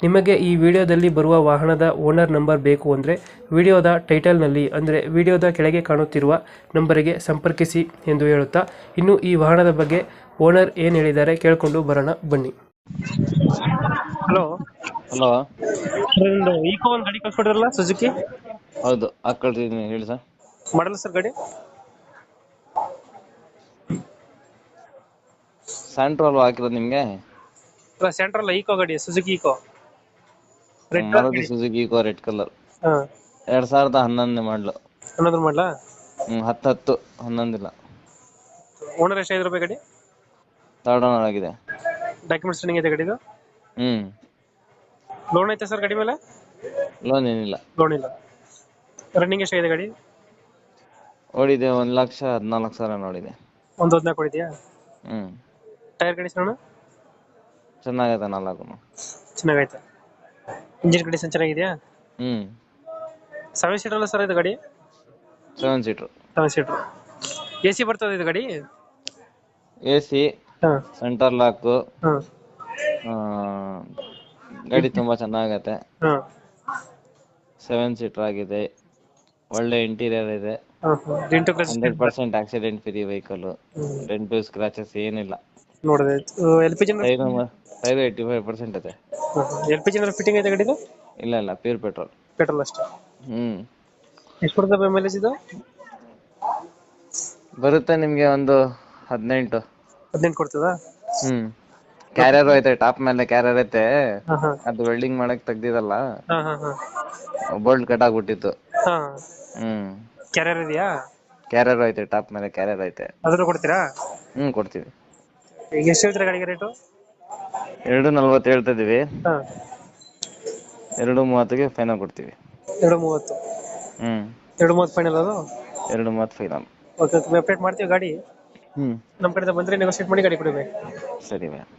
ನಿಮಗೆ ಈ ವಿಡಿಯೋದಲ್ಲಿ ಬರುವ ವಾಹನದ ಓನರ್ ನಂಬರ್ ಬೇಕು ಅಂದರೆ ವಿಡಿಯೋದ ಟೈಟಲ್ನಲ್ಲಿ ಅಂದರೆ ವಿಡಿಯೋದ ಕೆಳಗೆ ಕಾಣುತ್ತಿರುವ ನಂಬರಿಗೆ ಸಂಪರ್ಕಿಸಿ ಎಂದು ಹೇಳುತ್ತಾ ಇನ್ನು ಈ ವಾಹನದ ಬಗ್ಗೆ ಓನರ್ ಏನು ಹೇಳಿದ್ದಾರೆ ಕೇಳಿಕೊಂಡು ಬರೋಣ ಬನ್ನಿ. ಹಲೋ. ಹಲೋ. ಈಕೋ ಒಂದು ಗಾಡಿ ಕಳ್ಸ್ಕೊಡಿರಲ್ಲ ಸುಜುಕಿ ಹೌದು ಹಾಕೊಳ್ತೀನಿ ಹೇಳಿ ಸರ್. ಮಾಡಲ್ಲ ಸರ್ ಗಾಡಿ? ಸ್ಯಾಂಟ್ರೋ ಹಾಕಿರೋದು ನಿಮಗೆ? ಸೆಂಟ್ರಲ್ ಈಕೋ ಗಾಡಿ Suzuki Eeco Maruti Suzuki Eeco red colour ಹಾಂ. ಎರಡ್ ಸಾವಿರದ ಹನ್ನೊಂದನೇ ಮಾಡ್ಲು. ಅನ್ನೋದ್ರ ಮಾಡ್ಲಾ? ಹ್ಮ್ ಹತ್ತು ಹತ್ತು ಹನ್ನೊಂದಿಲ್ಲ. ಓನರ್ ಎಷ್ಟು ಐದು ರೂಪಾಯಿ ಗಾಡಿ? ತರ್ಡ್ ಓನರ್ ಆಗಿದೆ. ಡಾಕ್ಯುಮೆಂಟ್ಸ್ ರನ್ನಿಂಗ್ ಇದೆ ಗಾಡಿದು? ಹ್ಮ್. ಲೋನ್ ಐತೆ ಸರ್ ಗಾಡಿ ಮೇಲೆ? ಲೋನ್ ಏನಿಲ್ಲ. ಲೋನ್ ಇಲ್ಲ. ರನ್ನಿಂಗ್ ಎಷ್ಟಾಗಿದೆ ಗಾಡಿ? ಓಡಿದೆ ಒಂದ್ ಲಕ್ಷ ಹದಿನಾಲ್ಕು ಸಾವಿರ ನೋಡಿದೆ ಒಂದು ಹದಿನಾಲ್ಕು ಹೊಡಿದ್ಯಾ ಹ್ಮ್. ಟೈರ್ ಕಂಡೀಷನ್ ಚೆನ್ನಾಗೈತೆ ನಾಲ್ಕು ಚೆನ್ನಾಗೈತೆ. ಇಂಜಿನ್ ಕಂಡೀಷನ್ ಚೆನ್ನಾಗಿದೆಯಾ? ಹ್ಮ್. ಸೆವೆನ್ ಸೀಟರ್ ಅಲ್ಲ ಸರ್ ಇದು ಗಾಡಿ? Seven seater seven seater A C ಬರ್ತದೆ ಇದು ಗಾಡಿ? ಎ ಸಿ ಹಾಂ. ಸೆಂಟರ್ ಲಾಕು ಹಾಂ. ಗಾಡಿ ತುಂಬಾ ಚೆನ್ನಾಗೈತೆ. ಹಾಂ. ಸೆವೆನ್ ಸೀಟರ್ ಆಗಿದೆ. ಒಳ್ಳೆ ಇಂಟೀರಿಯರ್ ಇದೆ. ಹಾಂ ಕ್ರಚ್ hundred percent accident free vehicle dent scratches ಏನಿಲ್ಲ. ನೋಡಿದೆ L P G tyre tyre eighty five percent ಇದೆ. ಎಲ್ ಪಿ ಜಿ ಫಿಟ್ಟಿಂಗ್ ಐತೆ ಗಾಡಿದು? ಇಲ್ಲ ಇಲ್ಲ ಪ್ಯೂರ್ ಪೆಟ್ರೋಲ್ ಪೆಟ್ರೋಲ್ ಅಷ್ಟೇ? ಹ್ಮ್. ಎಷ್ಟು ಕೊಡ್ತದೆ ಮೈಲೇಜ್ ಇದು? ಬರುತ್ತೆ ನಿಮ್ಗೆ ಒಂದು ಹದಿನೆಂಟು. ಹದಿನೆಂಟು ಕೊಡ್ತದಾ? ಹ್ಮ್. ಕ್ಯಾರಿಯರ್ ಐತೆ ಟಾಪ್ ಮೇಲೆ ಕ್ಯಾರಿಯರ್ ಐತೆ. ಹಾಂ ಹಾಂ. ಅದು ವೆಲ್ಡಿಂಗ್ ಮಾಡಕ್ ತೆಗ್ದಿದಲ್ಲ. ಹಾಂ ಹಾಂ ಹಾಂ. ಬೋಲ್ಟ್ ಕಟ್ ಆಗ್ಬಿಟ್ಟಿತ್ತು. ಹಾಂ. ಹ್ಮ್. ಕ್ಯಾರಿಯರ್ ಇದೆಯಾ? ಕ್ಯಾರಿಯರ್ ಐತೆ ಟಾಪ್ ಮೇಲೆ ಕ್ಯಾರಿಯರ್ ಐತೆ. ಅದನ್ನು ಕೊಡ್ತೀರಾ? ಹ್ಮ್ ಕೊಡ್ತೀವಿ. ಈಗ ಎಷ್ಟು ಹೇಳ್ತೀರಾ ಗಾಡಿಗೆ ರೇಟು ಎರಡು ನಲ್ವತ್ತು ಹೇಳ್ತಾ ಇದೀವಿ ಹಾಂ. ಎರಡು ಮೂವತ್ತಿಗೆ ಫೈನಲ್ ಕೊಡ್ತೀವಿ. ಎರಡು ಮೂವತ್ತು. ಹ್ಮ್. ಎರಡು ಮೂವತ್ತು ಫೈನಲ್ ಅದು? ಎರಡು ಮೂವತ್ತು ಫೈನಲ್ ಓಕೆ ಓಕೆ ಅಪ್ಡೇಟ್ ಮಾಡ್ತೀವಿ ಗಾಡಿ. ಹ್ಮ್. ನಮ್ಮ ಕಡೆಯಿಂದ ಬಂದರೆ ನೆಗೋಸಿಯೇಟ್ ಮಾಡಿ ಗಾಡಿ ಕೊಡಿ ಸರಿ ಮ್ಯಾಮ್